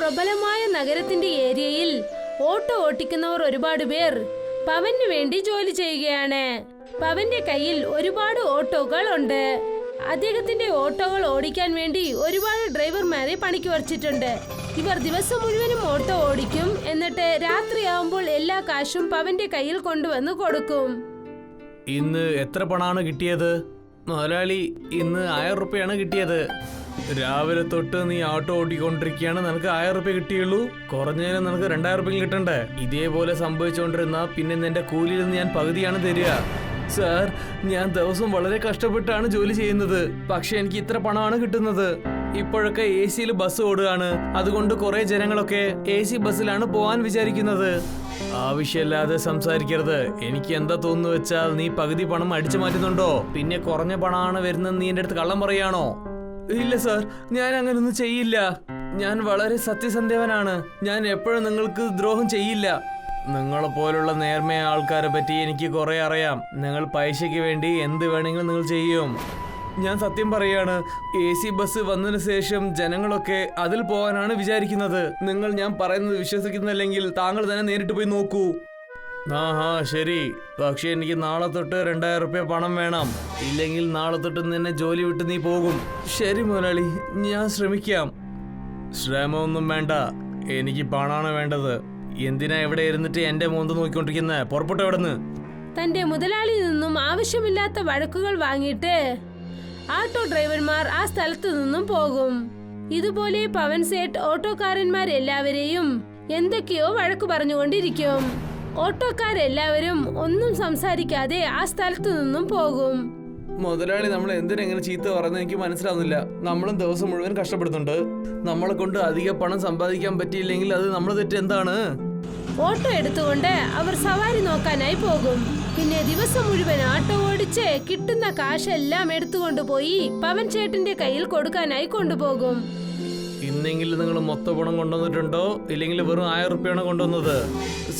പ്രബലമായ നഗരത്തിന്റെ ഏരിയയിൽ ഓട്ടോ ഓട്ടിക്കുന്നവർ ഒരുപാട് പേർ പവന് വേണ്ടി ജോലി ചെയ്യുകയാണ്. പവന്റെ കയ്യിൽ ഒരുപാട് ഓട്ടോകൾ ഉണ്ട്. അദ്ദേഹത്തിന്റെ ഓട്ടോകൾ ഓടിക്കാൻ വേണ്ടി ഒരുപാട് ഡ്രൈവർമാരെ പണിക്ക് വച്ചിട്ടുണ്ട്. ഇവർ ദിവസം മുഴുവനും ഓട്ടോ ഓടിക്കും. എന്നിട്ട് രാത്രിയാവുമ്പോൾ എല്ലാ കാശും പവന്റെ കയ്യിൽ കൊണ്ടുവന്ന് കൊടുക്കും. ഇന്ന് എത്ര പണമാണ് കിട്ടിയത്? മുതലാളി ഇന്ന് ആയിരം റുപ്യാണ് കിട്ടിയത്. രാവിലെ തൊട്ട് നീ ഓട്ടോ ഓടിക്കൊണ്ടിരിക്കുകയാണ്. നിനക്ക് ആയിരം റുപ്യ കിട്ടിയുള്ളൂ. കുറഞ്ഞതിന് നിനക്ക് രണ്ടായിരം റുപ്യ കിട്ടണ്ടേ? ഇതേപോലെ സംഭവിച്ചുകൊണ്ടിരുന്ന പിന്നെ നിന്റെ കൂലിയിൽ നിന്ന് ഞാൻ പകുതിയാണ് തരിക. സാർ ഞാൻ ദിവസം വളരെ കഷ്ടപ്പെട്ടാണ് ജോലി ചെയ്യുന്നത്. പക്ഷെ എനിക്ക് ഇത്ര പണമാണ് കിട്ടുന്നത്. ഇപ്പോഴൊക്കെ എ സിയിൽ ബസ് ഓടുകയാണ്. അതുകൊണ്ട് കുറെ ജനങ്ങളൊക്കെ എ സി ബസ്സിലാണ് പോവാൻ വിചാരിക്കുന്നത്. ആവശ്യമില്ലാതെ സംസാരിക്കരുത്. എനിക്ക് എന്താ തോന്നുന്നു വെച്ചാൽ നീ പകുതി പണം അടിച്ചു മാറ്റുന്നുണ്ടോ? പിന്നെ കുറഞ്ഞ പണമാണ് വരുന്നത് നീ എന്റെ അടുത്ത് കള്ളം പറയാണോ? ഇല്ല സാർ ഞാൻ അങ്ങനൊന്നും ചെയ്യില്ല. ഞാൻ വളരെ സത്യസന്ധവനാണ്. ഞാൻ എപ്പോഴും നിങ്ങൾക്ക് ദ്രോഹം ചെയ്യില്ല. നിങ്ങളെ പോലുള്ള നേർമയ ആൾക്കാരെ പറ്റി എനിക്ക് കുറെ അറിയാം. നിങ്ങൾ പൈസയ്ക്ക് വേണ്ടി എന്ത് വേണമെങ്കിലും നിങ്ങൾ ചെയ്യും. ഞാൻ സത്യം പറയാണ് എ സി ബസ് വന്നതിന് ശേഷം ജനങ്ങളൊക്കെ അതിൽ പോകാനാണ് വിചാരിക്കുന്നത്. നിങ്ങൾ ഞാൻ പറയുന്നത് വിശ്വസിക്കുന്നില്ലെങ്കിൽ താങ്കൾ തന്നെ നേരിട്ട് പോയി നോക്കൂ. ആ ഹാ ശരി. പക്ഷെ എനിക്ക് നാളെ തൊട്ട് രണ്ടായിരം റുപ്യ പണം വേണം. ഇല്ലെങ്കിൽ നാളെ തൊട്ട് നിന്നെ ജോലി വിട്ട് നീ പോകും. ശരി മുതലാളി ഞാൻ ശ്രമിക്കാം. ശ്രമമൊന്നും വേണ്ട. എനിക്ക് പണമാണ് വേണ്ടത്. എന്തിനാ ഇവിടെ ഇരുന്നിട്ട് എന്റെ മോന്ത് നോക്കിക്കൊണ്ടിരിക്കുന്നത് പുറപ്പെട്ടു എവിടെ നിന്ന് തന്റെ മുതലാളിയിൽ നിന്നും ആവശ്യമില്ലാത്ത വഴക്കുകൾ വാങ്ങിയിട്ട് ആട്ടോ ഡ്രൈവർമാർ ആ സ്ഥലത്തു നിന്നും പോകും. ഇതുപോലെ പവൻ സേട്ട് ഓട്ടോക്കാരന്മാരെല്ലാവരെയും എന്തൊക്കെയോ വഴക്കു പറഞ്ഞുകൊണ്ടിരിക്കും. ഓട്ടോക്കാരെല്ലാവരും ഒന്നും സംസാരിക്കാതെ ആ സ്ഥലത്തു നിന്നും പോകും. മുതലാളി നമ്മൾ എന്തിനെങ്ങനെ ചീത്ത പറയുന്നത് എനിക്ക് മനസ്സിലാവുന്നില്ല. നമ്മളും ദിവസം മുഴുവൻ കഷ്ടപ്പെടുന്നുണ്ട്. നമ്മളെ കൊണ്ട് അധിക പണം സമ്പാദിക്കാൻ പറ്റിയില്ലെങ്കിൽ അത് നമ്മൾ തെറ്റ് എന്താണ്? ഓട്ടോ എടുത്തുകൊണ്ട് അവർ സവാരി നോക്കാനായി പോകും. പിന്നെ ദിവസം മുഴുവൻ ഓട്ടോ ഓടിച്ച് കിട്ടുന്ന കാശെല്ലാം എടുത്തുകൊണ്ട് പോയി പവൻ ചേട്ടന്റെ കയ്യിൽ കൊടുക്കാനായി കൊണ്ടുപോകും. ഇന്നെങ്കിലും നിങ്ങൾ മൊത്ത പണം കൊണ്ടുവന്നിട്ടുണ്ടോ? ഇല്ലെങ്കിൽ വെറും ആയിരം റുപ്യാണ് കൊണ്ടുവന്നത്.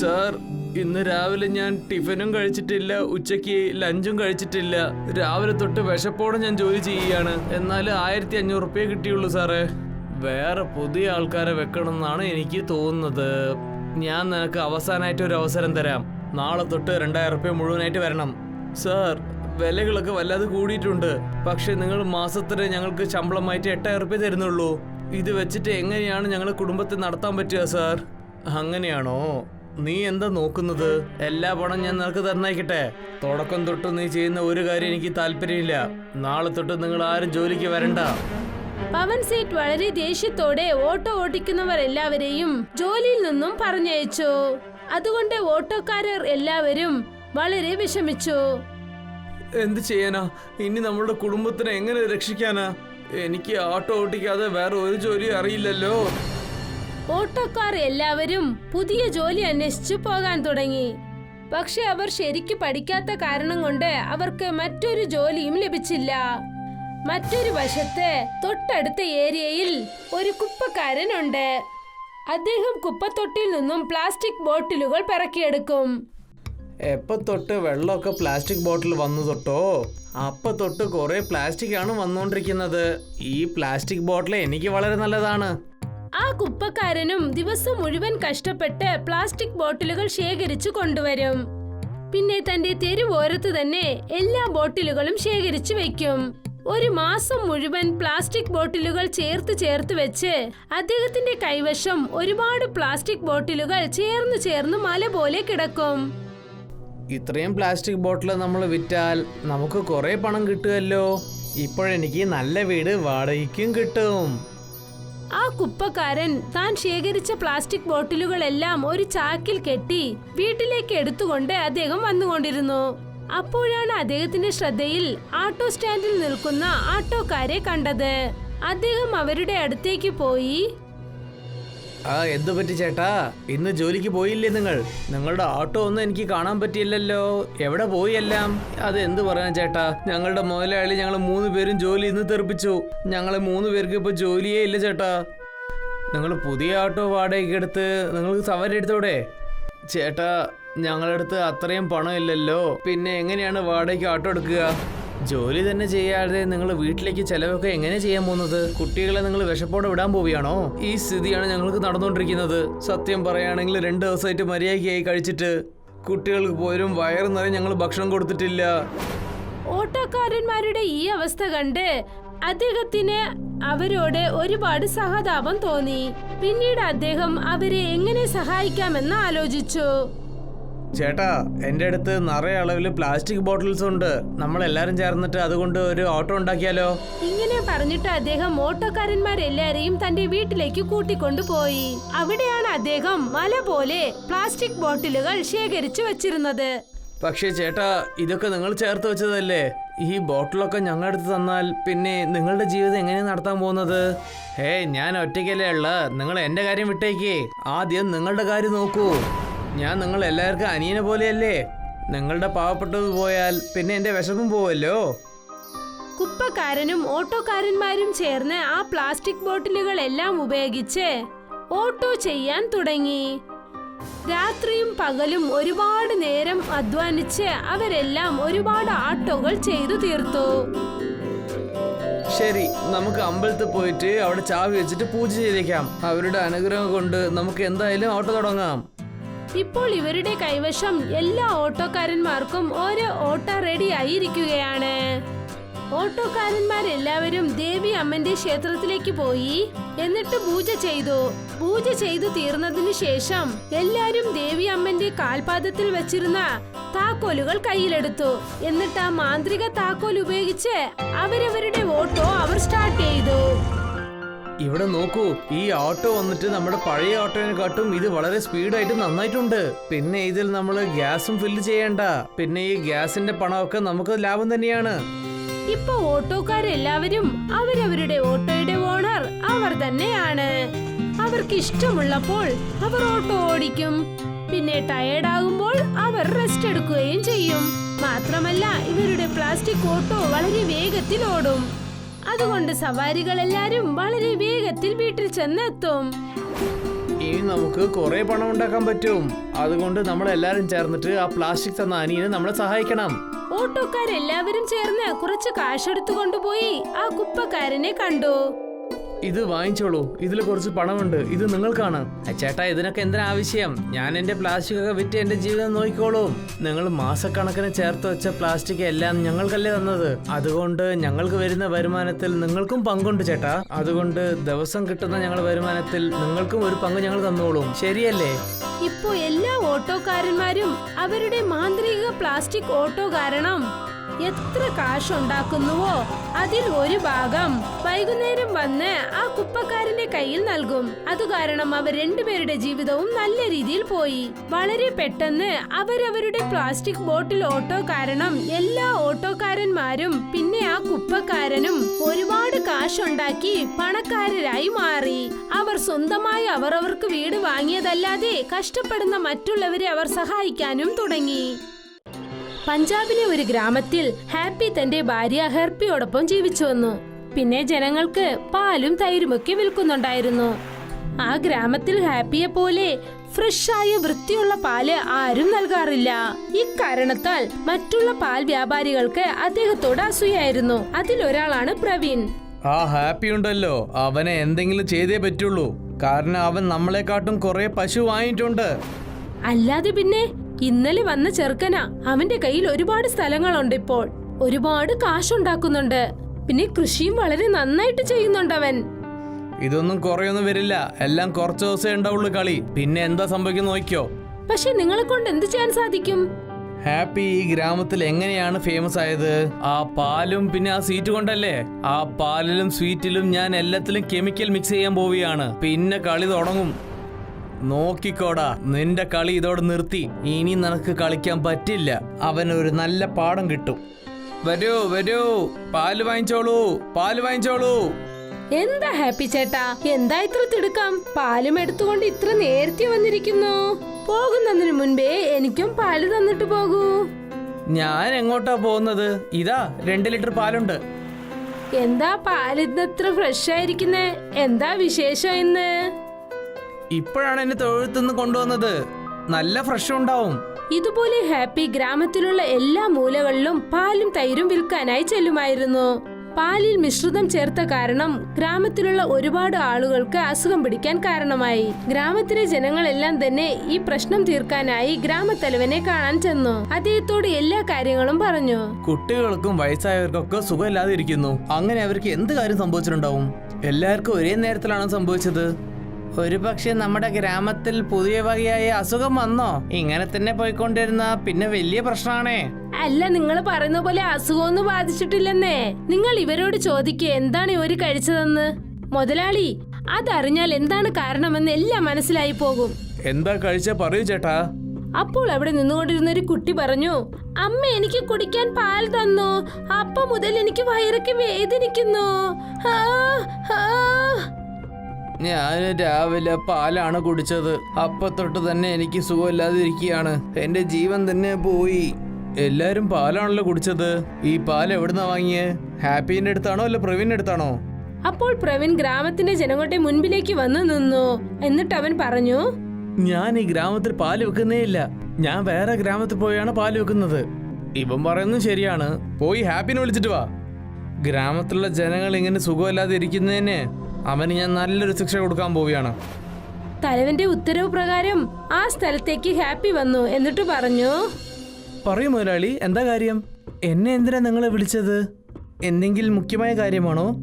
സാർ ഇന്ന് രാവിലെ ഞാൻ ടിഫിനും കഴിച്ചിട്ടില്ല ഉച്ചയ്ക്ക് ലഞ്ചും കഴിച്ചിട്ടില്ല. രാവിലെ തൊട്ട് വിശപ്പോടെ ഞാൻ ജോലി ചെയ്യുകയാണ്. എന്നാൽ ആയിരത്തി അഞ്ഞൂറ് റുപ്യ കിട്ടിയുള്ളൂ സാറേ. വേറെ പുതിയ ആൾക്കാരെ വെക്കണം എന്നാണ് എനിക്ക് തോന്നുന്നത്. ഞാൻ നിനക്ക് അവസാനമായിട്ട് ഒരു അവസരം തരാം. നാളെ തൊട്ട് രണ്ടായിരം റുപ്യ മുഴുവനായിട്ട് വരണം. സാർ വിലകളൊക്കെ വല്ലാതെ കൂടിയിട്ടുണ്ട്. പക്ഷെ നിങ്ങൾ മാസത്തിന് ഞങ്ങൾക്ക് ശമ്പളമായിട്ട് എട്ടായിരം റുപ്യ തരുന്നുള്ളൂ. ഇത് വെച്ചിട്ട് എങ്ങനെയാണ് ഞങ്ങളെ കുടുംബത്തെ നടത്താൻ പറ്റുക സാർ? അങ്ങനെയാണോ? നീ എന്താ നോക്കുന്നത്? എല്ലാ പണം ഞാൻ നിനക്ക് തന്നേക്കട്ടെ. തുടക്കം തൊട്ട് നീ ചെയ്യുന്ന ഒരു കാര്യം എനിക്ക് താല്പര്യമില്ല. നാളെ തൊട്ട് നിങ്ങൾ ആരും ജോലിക്ക് വരണ്ട. പവൻ സേറ്റ് വളരെ ദേഷ്യത്തോടെ ഓട്ടോ ഓടിക്കുന്നവർ എല്ലാവരെയും ജോലിയിൽ നിന്നും പറഞ്ഞയച്ചു. അതുകൊണ്ട് ഓട്ടോക്കാരർ എല്ലാവരും വളരെ വിഷമിച്ചു. എന്ത് ചെയ്യാനാ? ഇനി നമ്മളുടെ കുടുംബത്തിനെ എങ്ങനെ രക്ഷിക്കാനാ? എനിക്ക് ഓട്ടോ ഓടിക്കാതെ വേറെ ഒരു ജോലിയും അറിയില്ലല്ലോ. ഓട്ടോക്കാർ എല്ലാവരും പുതിയ ജോലി അന്വേഷിച്ചു പോകാൻ തുടങ്ങി. പക്ഷെ അവർ ശരിക്ക് പഠിക്കാത്ത കാരണം കൊണ്ട് അവർക്ക് മറ്റൊരു ജോലിയും ലഭിച്ചില്ല. മറ്റൊരു വശത്ത് തൊട്ടടുത്ത ഏരിയയിൽ ഒരു കുപ്പക്കാരനുണ്ട് അദ്ദേഹം കുപ്പത്തൊട്ടിൽ നിന്നും പ്ലാസ്റ്റിക് ബോട്ടിലുകൾ പിറക്കിയെടുക്കും. എപ്പ തൊട്ട് വെള്ളമൊക്കെ പ്ലാസ്റ്റിക് ബോട്ടിൽ വന്നു തൊട്ടോ? അപ്പ തൊട്ട് കുറെ പ്ലാസ്റ്റിക് ആണ് വന്നുകൊണ്ടിരിക്കുന്നത് ഈ പ്ലാസ്റ്റിക് ബോട്ടിൽ എനിക്ക് വളരെ നല്ലതാണ്. ആ കുപ്പക്കാരനും ദിവസം മുഴുവൻ കഷ്ടപ്പെട്ട് പ്ലാസ്റ്റിക് ബോട്ടിലുകൾ ശേഖരിച്ചു കൊണ്ടുവരും. പിന്നെ തന്റെ തെരുവോരത്ത് തന്നെ എല്ലാ ബോട്ടിലുകളും ശേഖരിച്ചു വെക്കും ഒരു മാസം മുഴുവൻ പ്ലാസ്റ്റിക് ബോട്ടിലുകൾ ചേർത്ത് ചേർത്ത് വെച്ച് അദ്ദേഹത്തിന്റെ കൈവശം ഒരുപാട് പ്ലാസ്റ്റിക് ബോട്ടിലുകൾ ചേർന്ന് ചേർന്ന് മല പോലെ കിടക്കും. ഇത്രയും പ്ലാസ്റ്റിക് ബോട്ടിൽ നമ്മൾ വിറ്റാൽ നമുക്ക് കുറെ പണം കിട്ടുമല്ലോ? ഇപ്പോഴെനിക്ക് നല്ല വീട് വാടകയ്ക്കും കിട്ടും. ആ കുപ്പക്കാരൻ താൻ ശേഖരിച്ച പ്ലാസ്റ്റിക് ബോട്ടിലുകളെല്ലാം ഒരു ചാക്കിൽ കെട്ടി വീട്ടിലേക്ക് എടുത്തുകൊണ്ട് അദ്ദേഹം വന്നുകൊണ്ടിരുന്നു. അപ്പോഴാണ് അദ്ദേഹത്തിന്റെ ശ്രദ്ധയിൽ ആട്ടോ സ്റ്റാൻഡിൽ നിൽക്കുന്ന ആട്ടോക്കാരെ കണ്ടത്. അദ്ദേഹം അവരുടെ അടുത്തേക്ക് പോയി ആ എന്തു പറ്റി ചേട്ടാ? ഇന്ന് ജോലിക്ക് പോയില്ലേ നിങ്ങൾ? നിങ്ങളുടെ ഓട്ടോ ഒന്നും എനിക്ക് കാണാൻ പറ്റിയില്ലല്ലോ. എവിടെ പോയി എല്ലാം? അത് എന്ത് പറയാൻ ചേട്ടാ? ഞങ്ങളുടെ മുതലാളി ഞങ്ങൾ മൂന്ന് പേരും ജോലി ഇന്ന് തെറിപ്പിച്ചു. ഞങ്ങളെ മൂന്ന് പേർക്ക് ഇപ്പൊ ജോലിയേ ഇല്ല ചേട്ടാ. നിങ്ങൾ പുതിയ ഓട്ടോ വാടകയ്ക്ക് എടുത്ത് നിങ്ങൾക്ക് സവാരി എടുത്തോടെ? ചേട്ടാ ഞങ്ങളടുത്ത് അത്രയും പണം ഇല്ലല്ലോ പിന്നെ എങ്ങനെയാണ് വാടകയ്ക്ക് ഓട്ടോ എടുക്കുക? ജോലി തന്നെ ചെയ്യാതെ നിങ്ങൾ വീട്ടിലേക്ക് ചെലവൊക്കെ എങ്ങനെ ചെയ്യാൻ പോകുന്നത്? കുട്ടികളെ നിങ്ങൾ വിശപ്പോടെ വിടാൻ പോവുകയാണോ? ഈ സ്ഥിതിയാണ് ഞങ്ങൾക്ക് നടന്നുകൊണ്ടിരിക്കുന്നത്. സത്യം പറയുകയാണെങ്കിൽ രണ്ട് ദിവസമായിട്ട് മര്യാദയ്ക്കായി കഴിച്ചിട്ട് കുട്ടികൾക്ക് പോലും വയറ് നിറയെ ഞങ്ങൾ ഭക്ഷണം കൊടുത്തിട്ടില്ല. ഓട്ടോക്കാരന്മാരുടെ ഈ അവസ്ഥ കണ്ട് അദ്ദേഹത്തിന് അവരോട് ഒരുപാട് സഹതാപം തോന്നി. പിന്നീട് അദ്ദേഹം അവരെ എങ്ങനെ സഹായിക്കാമെന്ന് ആലോചിച്ചു. ചേട്ടാ എന്റെ അടുത്ത് നിറയെ അളവിൽ പ്ലാസ്റ്റിക് ബോട്ടിൽസ് ഉണ്ട്. നമ്മൾ എല്ലാരും ചേർന്നിട്ട് അതുകൊണ്ട് ഒരു ഓട്ടോ ഉണ്ടാക്കിയാലോ? ഇങ്ങനെ പറഞ്ഞിട്ട് അദ്ദേഹം ഓട്ടോക്കാരന്മാരെല്ലാരെയും തന്റെ വീട്ടിലേക്ക് കൂട്ടിക്കൊണ്ടുപോയി അവിടെയാണ് അദ്ദേഹം മല പോലെ പ്ലാസ്റ്റിക് ബോട്ടിലുകൾ ശേഖരിച്ചു വെച്ചിരുന്നത്. പക്ഷേ ചേട്ടാ ഇതൊക്കെ നിങ്ങൾ ചേർത്ത് വെച്ചതല്ലേ? ഈ ബോട്ടിലൊക്കെ ഞങ്ങളുടെ അടുത്ത് തന്നാൽ പിന്നെ നിങ്ങളുടെ ജീവിതം എങ്ങനെ നടത്താൻ പോകുന്നത്? ഹേ ഞാൻ ഒറ്റയ്ക്കല്ലേ ഉള്ള. നിങ്ങൾ എന്റെ കാര്യം വിട്ടേക്കേ. ആദ്യം നിങ്ങളുടെ കാര്യം നോക്കൂ. ഞാൻ നിങ്ങൾ എല്ലാവർക്കും അനിയനെ പോലെയല്ലേ? നിങ്ങളുടെ പാവപ്പെട്ടത് പോയാൽ പിന്നെ എന്റെ വിശപ്പും പോവല്ലോ? കുപ്പക്കാരനും ഓട്ടോക്കാരന്മാരും ചേർന്ന് ആ പ്ലാസ്റ്റിക് ബോട്ടിലുകൾ എല്ലാം ഉപയോഗിച്ച് ഓട്ടോ ചെയ്യാൻ തുടങ്ങി. രാത്രിയും പകലും ഒരുപാട് നേരം അധ്വാനിച്ച് അവരെല്ലാം ഒരുപാട് ആട്ടോകൾ ചെയ്തു തീർത്തു. ശരി നമുക്ക് അമ്പലത്തിൽ പോയിട്ട് അവിടെ ചാവി വെച്ചിട്ട് പൂജ ചെയ്തേക്കാം. അവരുടെ അനുഗ്രഹം കൊണ്ട് നമുക്ക് എന്തായാലും ഓട്ടോ തുടങ്ങാം. ഇപ്പോൾ ഇവരുടെ കൈവശം എല്ലാ ഓട്ടോക്കാരന്മാർക്കും ഓരോ ഓട്ടോ റെഡി ആയിരിക്കുകയാണ്. ഓട്ടോക്കാരന്മാരെല്ലാവരും ദേവി അമ്മന്റെ ക്ഷേത്രത്തിലേക്ക് പോയി. എന്നിട്ട് പൂജ ചെയ്തു. പൂജ ചെയ്തു തീർന്നതിനു ശേഷം എല്ലാരും ദേവി അമ്മന്റെ കാൽപാദത്തിൽ വെച്ചിരുന്ന താക്കോലുകൾ കയ്യിലെടുത്തു. എന്നിട്ട് ആ മാന്ത്രിക താക്കോൽ ഉപയോഗിച്ച് അവരവരുടെ ഓട്ടോ അവർ സ്റ്റാർട്ട് ചെയ്തു. ഇവിടെ നോക്കൂ ഈ ഓട്ടോ വന്നിട്ട് നമ്മുടെ പഴയ ഓട്ടോനെക്കാട്ടും ഇത് വളരെ സ്പീഡായിട്ട് നന്നായിട്ടുണ്ട്. പിന്നെ ഇതിൽ നമ്മൾ ഗ്യാസും ഫില്ല് ചെയ്യണ്ട. പിന്നെ ഈ ഗ്യാസിന്റെ പണമൊക്കെ നമുക്ക് ലാഭം തന്നെയാണ്. ഇപ്പൊ ഓട്ടോക്കാരെല്ലാവരും അവരവരുടെ ഓട്ടോയുടെ ഓണർ അവർ തന്നെയാണ്. അവർക്ക് ഇഷ്ടമുള്ളപ്പോൾ അവർ ഓട്ടോ ഓടിക്കും. പിന്നെ ടയേർഡ് ആകുമ്പോൾ അവർ റെസ്റ്റ് എടുക്കുകയും ചെയ്യും. മാത്രമല്ല ഇവരുടെ പ്ലാസ്റ്റിക് ഓട്ടോ വളരെ വേഗത്തിൽ ഓടും. അതുകൊണ്ട് സവാരികൾ എല്ലാരും വളരെ വേഗത്തിൽ വീട്ടിൽ ചെന്നെത്തും. ഇനി നമുക്ക് കുറെ പണം ഉണ്ടാക്കാൻ പറ്റും. അതുകൊണ്ട് നമ്മൾ എല്ലാരും ചേർന്നിട്ട് ആ പ്ലാസ്റ്റിക് തന്ന അനിയനെ നമ്മളെ സഹായിക്കണം. ഓട്ടോക്കാരെല്ലാവരും ചേർന്ന് കുറച്ച് കാശെടുത്തു കൊണ്ടുപോയി ആ കുപ്പക്കാരനെ കണ്ടു. ഇത് വാങ്ങിച്ചോളൂ. ഇതിൽ കുറച്ച് പണമുണ്ട്. ഇത് നിങ്ങൾക്കാണ് ചേട്ടാ ഇതിനൊക്കെ എന്തിനാ ആവശ്യം? ഞാൻ എന്റെ പ്ലാസ്റ്റിക് ഒക്കെ വിറ്റ് എന്റെ ജീവിതം നോക്കിക്കോളും. നിങ്ങൾ മാസക്കണക്കിന് ചേർത്ത് വെച്ച പ്ലാസ്റ്റിക് എല്ലാം ഞങ്ങൾക്കല്ലേ തന്നത്. അതുകൊണ്ട് ഞങ്ങൾക്ക് വരുന്ന വരുമാനത്തിൽ നിങ്ങൾക്കും പങ്കുണ്ട് ചേട്ടാ. അതുകൊണ്ട് ദിവസം കിട്ടുന്ന ഞങ്ങളുടെ വരുമാനത്തിൽ നിങ്ങൾക്കും ഒരു പങ്ക് ഞങ്ങൾ തന്നോളും. ശരിയല്ലേ? ഇപ്പോ എല്ലാ ഓട്ടോക്കാരന്മാരും അവരുടെ മാന്ത്രിക പ്ലാസ്റ്റിക് ഓട്ടോ കാരണം എത്ര കാശുണ്ടാക്കുന്നുവോ അതിൽ ഒരു ഭാഗം വൈകുന്നേരം വന്ന് ആ കുപ്പക്കാരന്റെ കയ്യിൽ നൽകും. അത് കാരണം അവർ രണ്ടുപേരുടെ ജീവിതവും നല്ല രീതിയിൽ പോയി. വളരെ പെട്ടെന്ന് അവരവരുടെ പ്ലാസ്റ്റിക് ബോട്ടിൽ ഓട്ടോ കാരണം എല്ലാ ഓട്ടോക്കാരന്മാരും പിന്നെ ആ കുപ്പക്കാരനും ഒരുപാട് കാശുണ്ടാക്കി പണക്കാരരായി മാറി. അവർ സ്വന്തമായി അവരവർക്ക് വീട് വാങ്ങിയതല്ലാതെ കഷ്ടപ്പെടുന്ന മറ്റുള്ളവരെ അവർ സഹായിക്കാനും തുടങ്ങി. പഞ്ചാബിലെ ഒരു ഗ്രാമത്തിൽ ഹാപ്പി തന്റെ ഭാര്യ ഹെർപ്പിയോടൊപ്പം ജീവിച്ചു വന്നു. പിന്നെ ജനങ്ങൾക്ക് പാലും തൈരുമൊക്കെ വിൽക്കുന്നുണ്ടായിരുന്നു. ആ ഗ്രാമത്തിൽ ഹാപ്പിയെ പോലെ ഫ്രഷായ വൃത്തിയുള്ള പാൽ ആരും നൽകാറില്ല. ഇക്കാരണത്താൽ മറ്റുള്ള പാൽ വ്യാപാരികൾക്ക് അദ്ദേഹത്തോട് അസൂയായിരുന്നു. അതിലൊരാളാണ് പ്രവീൺ. ആ ഹാപ്പി ഉണ്ടല്ലോ. അവനെ എന്തെങ്കിലും ചെയ്തേ പറ്റുള്ളൂ. കാരണം അവൻ നമ്മളെക്കാട്ടും കുറെ പശു വാങ്ങിയിട്ടുണ്ട്. അല്ലാതെ പിന്നെ ഇന്നലെ വന്ന ചെറുക്കനാ അവന്റെ കയ്യിൽ ഒരുപാട് സ്ഥലങ്ങളുണ്ട് ഇപ്പോൾ. ഒരുപാട് കാശുണ്ടാക്കുന്നുണ്ട്. പിന്നെ കൃഷിയും വളരെ നന്നായിട്ട് ചെയ്യുന്നുണ്ട് അവൻ ഇതൊന്നും കുറയൊന്നും വരില്ല. എല്ലാം കുറച്ച് ദിവസമേ ഉണ്ടാവുള്ളൂ കളി. പിന്നെ എന്താ സംഭവിക്കുന്ന നോക്കിയോ പക്ഷെ നിങ്ങളെ കൊണ്ട് എന്ത് ചെയ്യാൻ സാധിക്കും? ഹാപ്പി ഈ ഗ്രാമത്തിൽ എങ്ങനെയാണ് ഫേമസ് ആയത്? ആ പാലും പിന്നെ ആ സ്വീറ്റ് കൊണ്ടല്ലേ? ആ പാലിലും സ്വീറ്റിലും ഞാൻ എല്ലാത്തിലും കെമിക്കൽ മിക്സ് ചെയ്യാൻ പോവുകയാണ്. പിന്നെ കളി തുടങ്ങും. നോക്കിക്കോടാ നിന്റെ കളി ഇതോടെ നിർത്തി. ഇനി നിനക്ക് കളിക്കാൻ പറ്റില്ല. അവനൊരു നല്ല പാഠം കിട്ടും. വരൂ വരൂ. പാൽ വാങ്ങിച്ചോളൂ പാൽ വാങ്ങിച്ചോളൂ. എന്താ ഹാപ്പി ചേട്ടാ? എന്താ ഇത്ര തിടുക്കം? പാലും എടുത്തുകൊണ്ട് ഇത്ര നേരത്തെ വന്നിരിക്കുന്നു. പോകുന്നതിന് മുൻപേ എനിക്കും പാൽ തന്നിട്ട് പോകൂ. ഞാൻ എങ്ങോട്ടാ പോകുന്നത്? ഇതാ രണ്ട് ലിറ്റർ പാലുണ്ട്. എന്താ പാലിന്ന് എത്ര ഇത്ര ഫ്രഷ് ആയിരിക്കുന്നേ? എന്താ വിശേഷം ഇന്ന്? ഇപ്പോഴാണ് എന്നെ തൊഴുത്തുനിന്ന് കൊണ്ടുവന്നത്. നല്ല ഫ്രഷ് ഉണ്ടാവും. ഇതുപോലെ ഹാപ്പി ഗ്രാമത്തിലുള്ള എല്ലാ മൂലകളിലും പാലും തൈരും വിൽക്കാനായി ചെല്ലുമായിരുന്നു. പാലിൽ മിശ്രിതം ചേർത്ത കാരണം ഗ്രാമത്തിലുള്ള ഒരുപാട് ആളുകൾക്ക് അസുഖം പിടിക്കാൻ കാരണമായി. ഗ്രാമത്തിലെ ജനങ്ങളെല്ലാം തന്നെ ഈ പ്രശ്നം തീർക്കാനായി ഗ്രാമത്തലവനെ കാണാൻ ചെന്നു. അദ്ദേഹത്തോട് എല്ലാ കാര്യങ്ങളും പറഞ്ഞു. കുട്ടികൾക്കും വയസ്സായവർക്കൊക്കെ സുഖമില്ലാതിരിക്കുന്നു. അങ്ങനെ അവർക്ക് എന്ത് കാര്യം സംഭവിച്ചിട്ടുണ്ടാവും? എല്ലാവർക്കും ഒരേ നേരത്തിലാണ് സംഭവിച്ചത്? ഒരു പക്ഷെ നമ്മുടെ ഗ്രാമത്തിൽ പുതിയ വകയായ അസുഖം വന്നോ? ഇങ്ങനെ തന്നെ പോയിക്കൊണ്ടിരുന്ന പിന്നെ വലിയ പ്രശ്നമാണേ അല്ല നിങ്ങൾ പറയുന്ന പോലെ അസുഖമൊന്നും ബാധിച്ചിട്ടില്ലെന്നേ. നിങ്ങൾ ഇവരോട് ചോദിക്കുക എന്താണ് ഇവർ കഴിച്ചതെന്ന്? മുതലാളി അതറിഞ്ഞാൽ എന്താണ് കാരണമെന്ന് എല്ലാം മനസ്സിലായി പോകും. എന്താ കഴിച്ച പറയൂ ചേട്ടാ. അപ്പോൾ അവിടെ നിന്നുകൊണ്ടിരുന്ന ഒരു കുട്ടി പറഞ്ഞു അമ്മ എനിക്ക് കുടിക്കാൻ പാൽ തന്നു. അപ്പ മുതൽ എനിക്ക് വയറൊക്കെ വേദനിക്കുന്നു. ആ, ആ." ഞാൻ രാവിലെ പാലാണ് കുടിച്ചത്. അപ്പൊ തൊട്ട് തന്നെ എനിക്ക് സുഖമില്ലാതിരിക്കുകയാണ്. എന്റെ ജീവൻ തന്നെ പോയി. എല്ലാരും പാലാണല്ലോ കുടിച്ചത്. ഈ പാൽ എവിടുന്നാ വാങ്ങിയേ? ഹാപ്പിന്റെ അടുത്താണോ അല്ല പ്രവീണിന്റെ അടുത്താണോ? അപ്പോൾ പ്രവീൺ ഗ്രാമത്തിന്റെ ജനങ്ങളുടെ മുൻപിലേക്ക് വന്നു നിന്നു. എന്നിട്ട് അവൻ പറഞ്ഞു ഞാൻ ഈ ഗ്രാമത്തിൽ പാൽ വെക്കുന്നേ ഇല്ല. ഞാൻ വേറെ ഗ്രാമത്തിൽ പോയാണ് പാൽ വെക്കുന്നത്. ഇവൻ പറയുന്നത് ശരിയാണ്. പോയി ഹാപ്പിനെ വിളിച്ചിട്ട് വാ. ഗ്രാമത്തിലുള്ള ജനങ്ങൾ ഇങ്ങനെ സുഖമില്ലാതെ ഇരിക്കുന്നതിന് അവന് ഞാൻ നല്ലൊരു ശിക്ഷ കൊടുക്കാൻ പോവുകയാണ്. തലവന്റെ ഉത്തരവ് പ്രകാരം ആ സ്ഥലത്തേക്ക് ഹാപ്പി വന്നു എന്നിട്ട് പറഞ്ഞു. പറയൂ മുതലാളി എന്താ കാര്യം? എന്നെ എന്തിനാ നിങ്ങളെ വിളിച്ചത്? എന്തെങ്കിലും മുഖ്യമായ കാര്യമാണോ?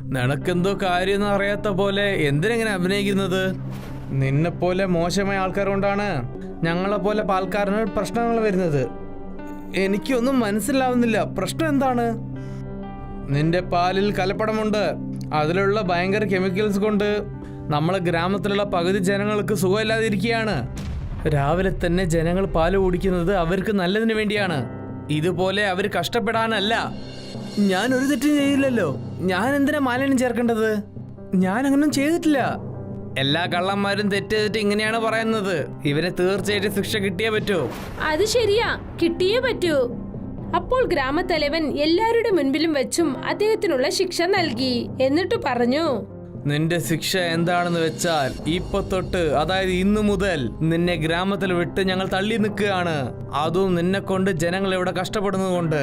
നിനക്കെന്തോ കാര്യമൊന്നും അറിയാത്ത പോലെ എന്തിനെങ്ങനെ അഭിനയിക്കുന്നത്? നിന്നെ പോലെ മോശമായ ആൾക്കാർ കൊണ്ടാണ് ഞങ്ങളെ പോലെ പാൽക്കാരന് പ്രശ്നങ്ങൾ വരുന്നത്. എനിക്കൊന്നും മനസ്സിലാവുന്നില്ല. പ്രശ്നം എന്താണ്? നിന്റെ പാലിൽ കലപ്പടമുണ്ട്. അതിലുള്ള ഭയങ്കര കെമിക്കൽസ് കൊണ്ട് നമ്മളെ ഗ്രാമത്തിലുള്ള പകുതി ജനങ്ങൾക്ക് സുഖമില്ലാതിരിക്കുകയാണ്. രാവിലെ തന്നെ ജനങ്ങൾ പാൽ കുടിക്കുന്നത് അവർക്ക് നല്ലതിന് വേണ്ടിയാണ്. ഇതുപോലെ അവർ കഷ്ടപ്പെടാനല്ല. ഞാൻ ഒരു തെറ്റും ചെയ്തില്ലല്ലോ. ഞാൻ എന്തിനാ മാലിന്യം ചേർക്കേണ്ടത്? ഞാൻ അങ്ങനൊന്നും ചെയ്തിട്ടില്ല. എല്ലാ കള്ളന്മാരും തെറ്റ് ചെയ്തിട്ട് ഇങ്ങനെയാണ് പറയുന്നത്. ഇവരെ തീർച്ചയായിട്ടും ശിക്ഷ കിട്ടിയേ പറ്റൂ. അത് ശരിയാ. കിട്ടിയേ പറ്റൂ. അപ്പോൾ ഗ്രാമത്തലവൻ എല്ലാവരുടെ മുൻപിലും വെച്ചും അദ്ദേഹത്തിനുള്ള ശിക്ഷ നൽകി. എന്നിട്ട് പറഞ്ഞു നിന്റെ ശിക്ഷ എന്താണെന്ന് വെച്ചാൽ ഇപ്പൊ തൊട്ട് അതായത് ഇന്നു മുതൽ നിന്നെ ഗ്രാമത്തിൽ വിട്ട് ഞങ്ങൾ തള്ളി നിൽക്കുകയാണ്. അതും നിന്നെ കൊണ്ട് ജനങ്ങൾ ഇവിടെ കഷ്ടപ്പെടുന്നതുകൊണ്ട്.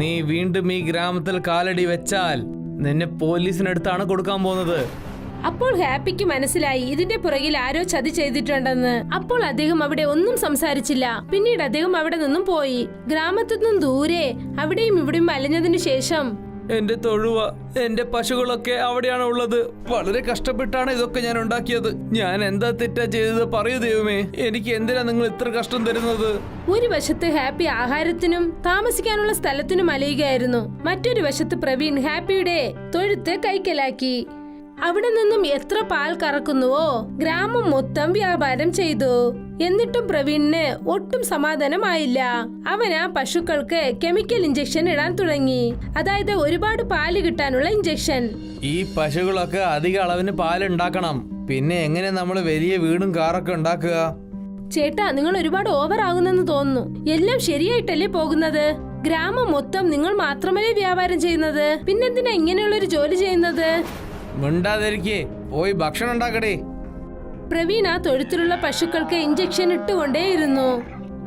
നീ വീണ്ടും ഈ ഗ്രാമത്തിൽ കാലടി വെച്ചാൽ നിന്നെ പോലീസിനടുത്താണ് കൊടുക്കാൻ പോകുന്നത്. അപ്പോൾ ഹാപ്പിക്ക് മനസ്സിലായി. ഇതിന്റെ പുറകിൽ ആരോ ചതി ചെയ്തിട്ടുണ്ടെന്ന്. അപ്പോൾ അദ്ദേഹം അവിടെ ഒന്നും സംസാരിച്ചില്ല. പിന്നീട് അദ്ദേഹം അവിടെ നിന്നും പോയി. ഗ്രാമത്തിൽ നിന്നും ദൂരെ അവിടെയും ഇവിടെയും അലഞ്ഞതിനു ശേഷം. എന്റെ തൊഴുവ എന്റെ പശുക്കളൊക്കെ അവിടെയാണ് ഉള്ളത്. വളരെ കഷ്ടപ്പെട്ടാണ് ഇതൊക്കെ ഞാൻ ഉണ്ടാക്കിയത്. ഞാൻ എന്താ തെറ്റാ ചെയ്തത് പറയൂ ദൈവമേ. എനിക്ക് എന്തിനാ നിങ്ങൾ ഇത്ര കഷ്ടം തരുന്നത്? ഒരു വശത്ത് ഹാപ്പി ആഹാരത്തിനും താമസിക്കാനുള്ള സ്ഥലത്തിനും അലയുകയായിരുന്നു. മറ്റൊരു വശത്ത് പ്രവീൺ ഹാപ്പിയുടെ തൊഴുത്ത് കൈക്കലാക്കി. അവിടെ നിന്നും എത്ര പാൽ കറക്കുന്നുവോ? ഗ്രാമം മൊത്തം വ്യാപാരം ചെയ്തു. എന്നിട്ടും പ്രവീണിന് ഒട്ടും സമാധാനമായില്ല. അവൻ ആ പശുക്കൾക്ക് കെമിക്കൽ ഇഞ്ചക്ഷൻ ഇടാൻ തുടങ്ങി. അതായത് ഒരുപാട് പാൽ കിട്ടാനുള്ള ഇഞ്ചക്ഷൻ ഈ പശുക്കളൊക്കെ അധിക അളവിന് പാലുണ്ടാക്കണം പിന്നെ എങ്ങനെ നമ്മൾ വലിയ വീടും കാറൊക്കെ ഉണ്ടാക്കുക? ചേട്ടാ നിങ്ങൾ ഒരുപാട് ഓവർ ആകുന്നെന്ന് തോന്നുന്നു. എല്ലാം ശരിയായിട്ടല്ലേ പോകുന്നത്? ഗ്രാമം മൊത്തം നിങ്ങൾ മാത്രമല്ലേ വ്യാപാരം ചെയ്യുന്നത്? പിന്നെന്തിനാ ഇങ്ങനെയുള്ള ഒരു ജോലി ചെയ്യുന്നത്? മിണ്ടാതിരിക്കേ. പോയി ഭക്ഷണം ഉണ്ടാക്കടേ. പ്രവീൺ ആ തൊഴുത്തിലുള്ള പശുക്കൾക്ക് ഇഞ്ചക്ഷൻ ഇട്ടുകൊണ്ടേയിരുന്നു.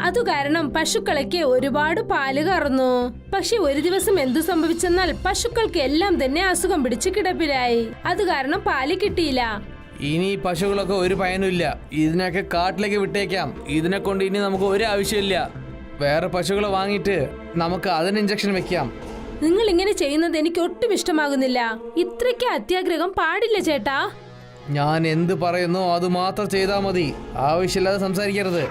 അതു കാരണം പശുക്കളയ്ക്ക് ഒരുപാട് പാൽ കറന്നു. പക്ഷെ ഒരു ദിവസം എന്തു സംഭവിച്ചെന്നാൽ പശുക്കൾക്ക് എല്ലാം തന്നെ അസുഖം പിടിച്ച് കിടപ്പിലായി. അത് കാരണം പാൽ കിട്ടിയില്ല. ഇനി ഈ പശുക്കളൊക്കെ ഒരു പയനുമില്ല. ഇതിനൊക്കെ കാട്ടിലേക്ക് വിട്ടേക്കാം. ഇതിനെ കൊണ്ട് ഇനി നമുക്ക് ഒരു ആവശ്യമില്ല വേറെ പശുക്കളെ വാങ്ങിയിട്ട് നമുക്ക് അതിന് ഇഞ്ചക്ഷൻ വെക്കാം. നിങ്ങൾ ഇങ്ങനെ ചെയ്യുന്നത് എനിക്ക് ഒട്ടും ഇഷ്ടമാകുന്നില്ല. ഇത്രയ്ക്ക് അത്യാഗ്രഹം പാടില്ല ചേട്ടാ. ഞാൻ എന്ത് പറയുന്നോ അത് മാത്രം ചെയ്താൽ മതി. ആവശ്യമില്ലാതെ സംസാരിക്കരുത്.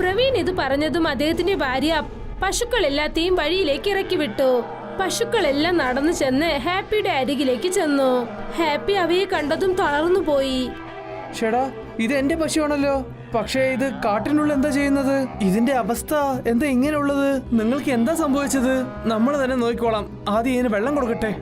പ്രവീൺ ഇത് പറഞ്ഞതും അദ്ദേഹത്തിന്റെ ഭാര്യ പശുക്കൾ എല്ലാത്തെയും വഴിയിലേക്ക് ഇറക്കി വിട്ടു. പശുക്കളെല്ലാം നടന്നു ചെന്ന് ഹാപ്പിയുടെ അരികിലേക്ക് ചെന്നു. ഹാപ്പി അവയെ കണ്ടതും തളർന്നു പോയി. ഇത് എന്റെ പശുവാണല്ലോ. പക്ഷേ ഇത് കാട്ടിനുള്ളിൽ എന്താ ചെയ്യുന്നത്? ഇതിന്റെ അവസ്ഥ എന്താ ഇങ്ങനെയുള്ളത്? നിങ്ങൾക്ക് എന്താ സംഭവിച്ചത്? നമ്മൾ തന്നെ നോക്കിക്കോളാം. ആദ്യം ഇതിന് വെള്ളം കൊടുക്കട്ടെ.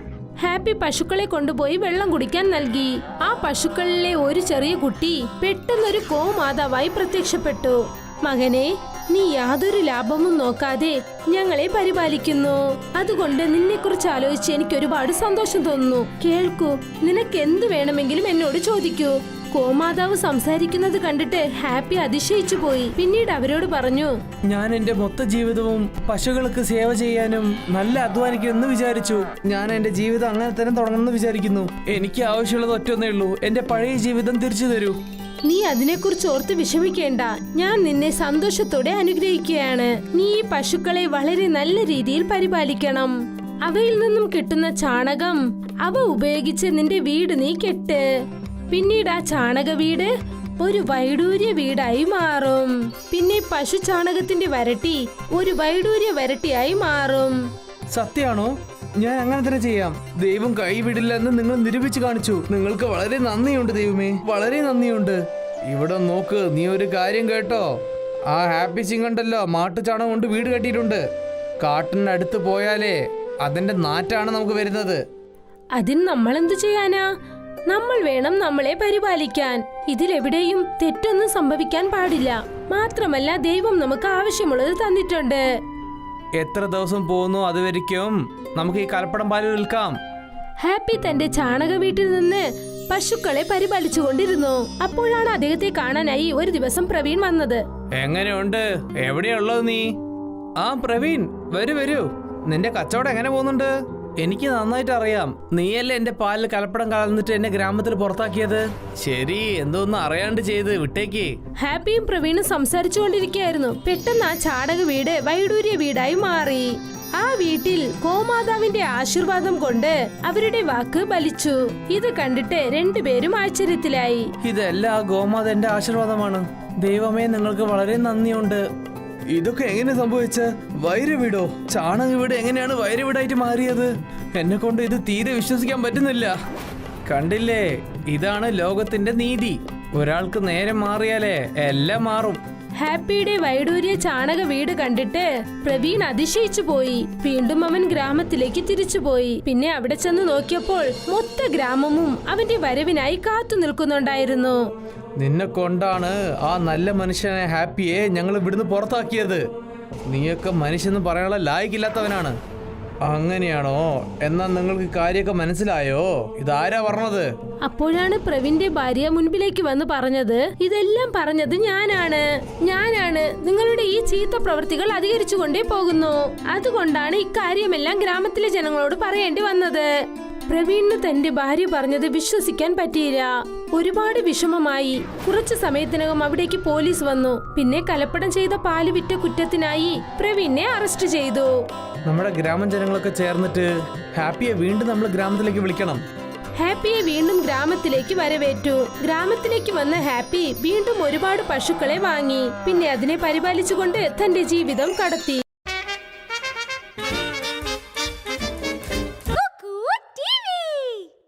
ഹാപ്പി പശുക്കളെ കൊണ്ടുപോയി വെള്ളം കുടിക്കാൻ നൽകി. ആ പശുക്കളിലെ ഒരു ചെറിയ കുട്ടി പെട്ടെന്നൊരു കോമാതാവായി പ്രത്യക്ഷപ്പെട്ടു. മകനെ നീ യാതൊരു ലാഭവും നോക്കാതെ ഞങ്ങളെ പരിപാലിക്കുന്നു. അതുകൊണ്ട് നിന്നെക്കുറിച്ച് ആലോചിച്ച് എനിക്ക് ഒരുപാട് സന്തോഷം തോന്നുന്നു. കേൾക്കൂ നിനക്ക് എന്ത് വേണമെങ്കിലും എന്നോട് ചോദിക്കൂ. ഗോമാതാവ് സംസാരിക്കുന്നത് കണ്ടിട്ട് ഹാപ്പി അതിശയിച്ചു പോയി. പിന്നീട് അവരോട് പറഞ്ഞു ഞാൻ എന്റെ മൊത്ത ജീവിതവും പശുക്കൾക്ക് സേവ ചെയ്യാനും നല്ല അധ്വാനിക്കുമെന്ന് വിചാരിച്ചു. ഞാൻ എന്റെ ജീവിതം അങ്ങനെ തന്നെ തുടങ്ങണമെന്ന് വിചാരിക്കുന്നു. എനിക്ക് ആവശ്യമുള്ളത് ഒറ്റൊന്നേ ഉള്ളൂ. എന്റെ പഴയ ജീവിതം തിരിച്ചു തരൂ. നീ അതിനെക്കുറിച്ച് ഓർത്ത് വിഷമിക്കേണ്ട. ഞാൻ നിന്നെ സന്തോഷത്തോടെ അനുഗ്രഹിക്കുകയാണ്. നീ ഈ പശുക്കളെ വളരെ നല്ല രീതിയിൽ പരിപാലിക്കണം. അവയിൽ നിന്നും കിട്ടുന്ന ചാണകം അവ ഉപയോഗിച്ച് നിന്റെ വീട് നീ കെട്ട്. പിന്നീട് ആ ചാണക വീട് ഒരു വൈഡൂര്യ വീടായി മാറും. പിന്നെ പശു ചാണകത്തിന്റെ വരട്ടി ഒരു വൈഡൂര്യ വരട്ടിയായി മാറും. സത്യാണോ? ഞാൻ അങ്ങനെ തന്നെ ചെയ്യാം. ദൈവം കൈവിടില്ല എന്ന് നിങ്ങൾ നിരൂപിച്ചു കാണിച്ചു. നിങ്ങൾക്ക് വളരെ നന്ദിയുണ്ട് ദൈവമേ. വളരെ നന്ദിയുണ്ട്. ഇവിടെ നോക്ക് നീ ഒരു കാര്യം കേട്ടോ. ആ ഹാപ്പി സിംഗ് ഉണ്ടല്ലോ മാട്ടുചാണകം കൊണ്ട് വീട് കെട്ടിയിട്ടുണ്ട്. കാട്ടിനടുത്ത് പോയാലേ അതിന്റെ നാറ്റാണ് നമുക്ക് വരുന്നത്. അതിന് നമ്മൾ എന്തു ചെയ്യാനാ? നമ്മൾ വേണം നമ്മളെ പരിപാലിക്കാൻ. ഇതിലെവിടെയും തെറ്റൊന്നും സംഭവിക്കാൻ പാടില്ല. മാത്രമല്ല ദൈവം നമുക്ക് ആവശ്യമുള്ളത് തന്നിട്ടുണ്ട്. എത്ര ദിവസം പോകുന്നു അതുവരിക്കും. നമുക്ക് ഈ കലപ്പടം പാൽ വിൽക്കാം ഹാപ്പി തന്റെ ചാണക വീട്ടിൽ നിന്ന് പശുക്കളെ പരിപാലിച്ചുകൊണ്ടിരുന്നു അപ്പോഴാണ് അദ്ദേഹത്തെ കാണാനായി ഒരു ദിവസം പ്രവീൺ വന്നത്. എങ്ങനെയുണ്ട്? എവിടെയുള്ളത് നീ? ആ പ്രവീൺ വരൂ വരൂ. നിന്റെ കച്ചവടം എങ്ങനെ പോകുന്നുണ്ട്? എനിക്ക് നന്നായിട്ട് അറിയാം നീയല്ലേ എന്റെ പാലിൽ കലപ്പടം കലർന്നിട്ട് എന്നെ ഗ്രാമത്തിൽ പുറത്താക്കിയത്? ശരി എന്തോന്ന് അറിയാണ്ട് ചെയ്ത് വിട്ടേക്ക്. ഹാപ്പിയും പ്രവീണും സംസാരിച്ചുകൊണ്ടിരിക്കുകയായിരുന്നു. പെട്ടെന്ന് ആ ചാടക വീട് വൈഡൂര്യ വീടായി മാറി. ആ വീട്ടിൽ ഗോമാതാവിന്റെ ആശീർവാദം കൊണ്ട് അവരുടെ വാക്ക് ബലിച്ചു ഇത് കണ്ടിട്ട് രണ്ടുപേരും ആശ്ചര്യത്തിലായി. ഇതെല്ലാം ഗോമാതന്റെ ആശീർവാദമാണ്. ദൈവമേ നിങ്ങൾക്ക് വളരെ നന്ദിയുണ്ട്. ഇതൊക്കെ എങ്ങനെ സംഭവിച്ച? വൈരവീടോ ചാണക വീട് എങ്ങനെയാണ് വൈരവീടായിട്ട് മാറിയത്? എന്നെ കൊണ്ട് ഇത് തീരെ വിശ്വസിക്കാൻ പറ്റുന്നില്ല. കണ്ടില്ലേ? ഇതാണ് ലോകത്തിന്റെ നീതി. ഒരാൾക്ക് നേരെ മാറിയാലേ എല്ലാം മാറും. ഹാപ്പിയുടെ വൈഡൂരിയ ചാണക വീട് കണ്ടിട്ട് പ്രവീൺ അതിശയിച്ചു പോയി. വീണ്ടും അവൻ ഗ്രാമത്തിലേക്ക് തിരിച്ചുപോയി പിന്നെ അവിടെ ചെന്ന് നോക്കിയപ്പോൾ മൊത്ത ഗ്രാമവും അവന്റെ വരവിനായി കാത്തു നിൽക്കുന്നുണ്ടായിരുന്നു. നിന്നെ കൊണ്ടാണ് ആ നല്ല മനുഷ്യനെ ഹാപ്പിയെ ഞങ്ങൾ ഇവിടുന്ന് പുറത്താക്കിയത്. നീയൊക്കെ മനുഷ്യന്ന് പറയാനുള്ള ലായിക്കില്ലാത്തവനാണ്. അങ്ങനെയാണോ? എന്നാ നിങ്ങൾക്ക് കാര്യമൊക്കെ മനസ്സിലായോ? ഇതാരാ പറഞ്ഞത്? അപ്പോഴാണ് പ്രവീന്റെ ഭാര്യ മുൻപിലേക്ക് വന്ന് പറഞ്ഞത് ഇതെല്ലാം പറഞ്ഞത് ഞാനാണ്. ഞാനാണ്. നിങ്ങളുടെ ഈ ചീത്ത പ്രവൃത്തികൾ അധികരിച്ചുകൊണ്ടേ പോകുന്നു. അതുകൊണ്ടാണ് ഇക്കാര്യമെല്ലാം ഗ്രാമത്തിലെ ജനങ്ങളോട് പറയേണ്ടി വന്നത്. പ്രവീണിന് തന്റെ ഭാര്യ പറഞ്ഞത് വിശ്വസിക്കാൻ പറ്റിയില്ല. ഒരുപാട് വിഷമമായി. കുറച്ചു സമയത്തിനകം അവിടേക്ക് പോലീസ് വന്നു. പിന്നെ കലപ്പടം ചെയ്ത പാൽ വിറ്റ കുറ്റത്തിനായി പ്രവീണിനെ അറസ്റ്റ് ചെയ്തു. നമ്മുടെ ഗ്രാമം ജനങ്ങളൊക്കെ ചേർന്നിട്ട് ഹാപ്പിയെ വീണ്ടും നമ്മൾ ഗ്രാമത്തിലേക്ക് വിളിക്കണം. ഹാപ്പിയെ വീണ്ടും ഗ്രാമത്തിലേക്ക് വരവേറ്റു. ഗ്രാമത്തിലേക്ക് വന്ന ഹാപ്പി വീണ്ടും ഒരുപാട് പശുക്കളെ വാങ്ങി. പിന്നെ അതിനെ പരിപാലിച്ചുകൊണ്ട് തന്റെ ജീവിതം കടത്തി.